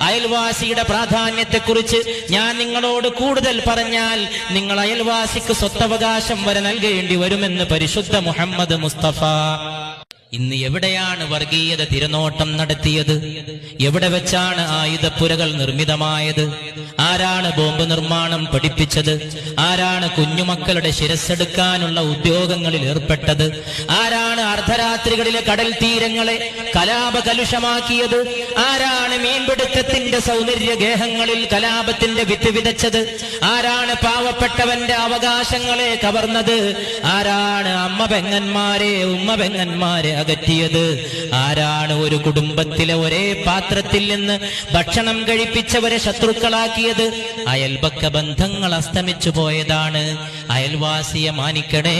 അയൽവാസിയുടെ പ്രാധാന്യത്തെക്കുറിച്ച് ഞാൻ നിങ്ങളോട് കൂടുതൽ പറഞ്ഞാൽ നിങ്ങൾ അയൽവാസിക്ക് സ്വത്തവകാശം വരെ നൽകേണ്ടി വരുമെന്ന് പരിശുദ്ധ മുഹമ്മദ് മുസ്തഫ. ഇന്ന് എവിടെയാണ് വർഗീയത തിരനോട്ടം നടത്തിയത്? എവിടെ വെച്ചാണ് ആയുധപ്പുരകൾ നിർമ്മിതമായത്? ആരാണ് ബോംബ് നിർമ്മാണം പഠിപ്പിച്ചത്? ആരാണ് കുഞ്ഞുമക്കളുടെ ശിരസ്സെടുക്കാനുള്ള ഉദ്യോഗങ്ങളിൽ ഏർപ്പെട്ടത്? ആരാണ് അർദ്ധരാത്രികളിലെ കടൽ തീരങ്ങളെ കലാപകലുഷമാക്കിയത്? ആരാണ് മീൻപിടുത്തത്തിന്റെ സൗന്ദര്യ ഗേഹങ്ങളിൽ കലാപത്തിന്റെ വിത്ത് വിതച്ചത്? ആരാണ് പാവപ്പെട്ടവന്റെ അവകാശങ്ങളെ കവർന്നത്? ആരാണ് അമ്മ പെങ്ങന്മാരെ ഉമ്മ പെങ്ങന്മാരെ അകറ്റിയത് ആരാണ് ഒരു കുടുംബത്തിലെ ഒരേ പാത്രത്തിൽ നിന്ന് ഭക്ഷണം കഴിപ്പിച്ചവരെ ശത്രുക്കളാക്കിയത്? അയൽപക്ക ബന്ധങ്ങൾ അസ്തമിച്ചു പോയതാണ്. അയൽവാസിയെ മാനിക്കണേ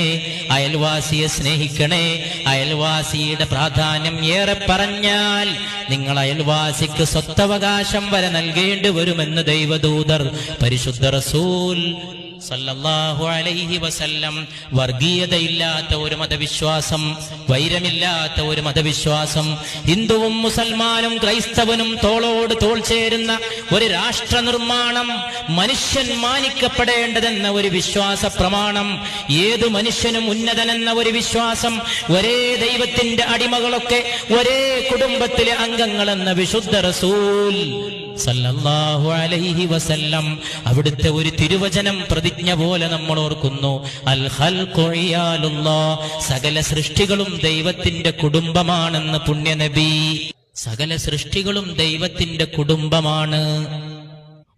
അയൽവാസിയെ സ്നേഹിക്കണേ അയൽവാസിയുടെ പ്രാധാന്യം ഏറെ പറഞ്ഞാൽ നിങ്ങൾ അയൽവാസിക്ക് സ്വത്തവകാശം വരെ നൽകേണ്ടി വരുമെന്ന് ദൈവദൂതർ പരിശുദ്ധ റസൂൽ സല്ലല്ലാഹു അലൈഹി വസല്ലം വർഗീയതയില്ലാത്ത ഒരു മതവിശ്വാസം വൈരമില്ലാത്ത ഒരു മതവിശ്വാസം ഹിന്ദുവും മുസൽമാനും ക്രൈസ്തവനും തോളോട് തോൾ ചേരുന്ന ഒരു രാഷ്ട്ര നിർമ്മാണം മനുഷ്യൻ മാനിക്കപ്പെടേണ്ടതെന്ന ഒരു വിശ്വാസ പ്രമാണം ഏതു മനുഷ്യനും ഉന്നതനെന്ന ഒരു വിശ്വാസം ഒരേ ദൈവത്തിന്റെ അടിമകളൊക്കെ ഒരേ കുടുംബത്തിലെ അംഗങ്ങളെന്ന വിശുദ്ധ റസൂൽ സല്ലല്ലാഹു അലൈഹി വസല്ലം. അവിടുത്തെ ഒരു തിരുവചനം പ്രതിജ്ഞ പോലെ നമ്മൾ ഓർക്കുന്നു. അൽ. സകല സൃഷ്ടികളും ദൈവത്തിന്റെ കുടുംബമാണെന്ന് പുണ്യനബി. സകല സൃഷ്ടികളും ദൈവത്തിന്റെ കുടുംബമാണ്.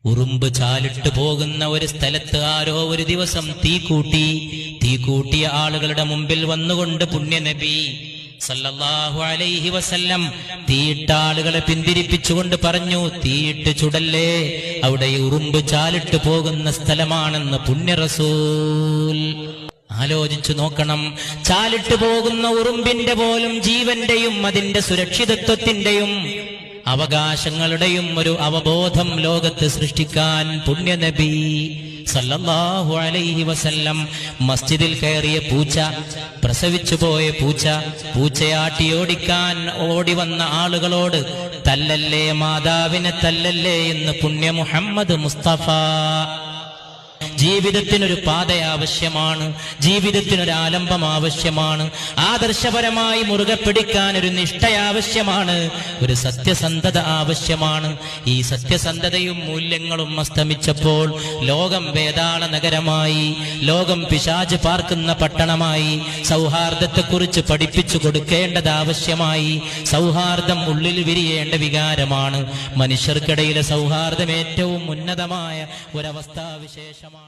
ഉറുമ്പ് ചാലിട്ട് പോകുന്ന ഒരു സ്ഥലത്ത് ആരോ ഒരു ദിവസം തീ കൂട്ടി. തീ കൂട്ടിയ ആളുകളുടെ മുമ്പിൽ വന്നുകൊണ്ട് പുണ്യനബി. സല്ലല്ലാഹു അലൈഹി വസല്ലം തീയിട്ടാളുകളെ പിന്തിരിപ്പിച്ചുകൊണ്ട് പറഞ്ഞു തീയിട്ട് ചുടല്ലേ? അവിടെ ഉറുമ്പ് ചാലിട്ട് പോകുന്ന സ്ഥലമാണെന്ന് പുണ്യ റസൂൽ ആലോചിച്ചു നോക്കണം. ചാലിട്ട് പോകുന്ന ഉറുമ്പിന്റെ പോലും ജീവന്റെയും അതിന്റെ സുരക്ഷിതത്വത്തിന്റെയും അവകാശങ്ങളുടെയും ഒരു അവബോധം ലോകത്ത് സൃഷ്ടിക്കാൻ പുണ്യനബി സല്ലല്ലാഹു അലൈഹി വസല്ലം മസ്ജിദിൽ കയറിയ പൂച്ച പ്രസവിച്ചു പോയ പൂച്ച പൂച്ചയാട്ടി ഓടിക്കാൻ ഓടി വന്ന ആളുകളോട് തല്ലല്ലേ മാതാവിനെ തല്ലല്ലേ എന്ന് പുണ്യ മുഹമ്മദ് മുസ്തഫ ജീവിതത്തിനൊരു പാത ആവശ്യമാണ് ജീവിതത്തിനൊരു ആലംബം ആവശ്യമാണ് ആദർശപരമായി മുറുകെ പിടിക്കാൻ ഒരു നിഷ്ഠ ആവശ്യമാണ് ഒരു സത്യസന്ധത ആവശ്യമാണ്. ഈ സത്യസന്ധതയും മൂല്യങ്ങളും അസ്തമിച്ചപ്പോൾ ലോകം വേതാള നഗരമായി ലോകം പിശാജ് പാർക്കുന്ന പട്ടണമായി സൗഹാർദ്ദത്തെക്കുറിച്ച് പഠിപ്പിച്ചു കൊടുക്കേണ്ടത് ആവശ്യമായി സൗഹാർദ്ദം ഉള്ളിൽ വിരിയേണ്ട വികാരമാണ്. മനുഷ്യർക്കിടയിലെ സൗഹാർദ്ദം ഏറ്റവും ഉന്നതമായ ഒരവസ്ഥാവിശേഷമാണ്.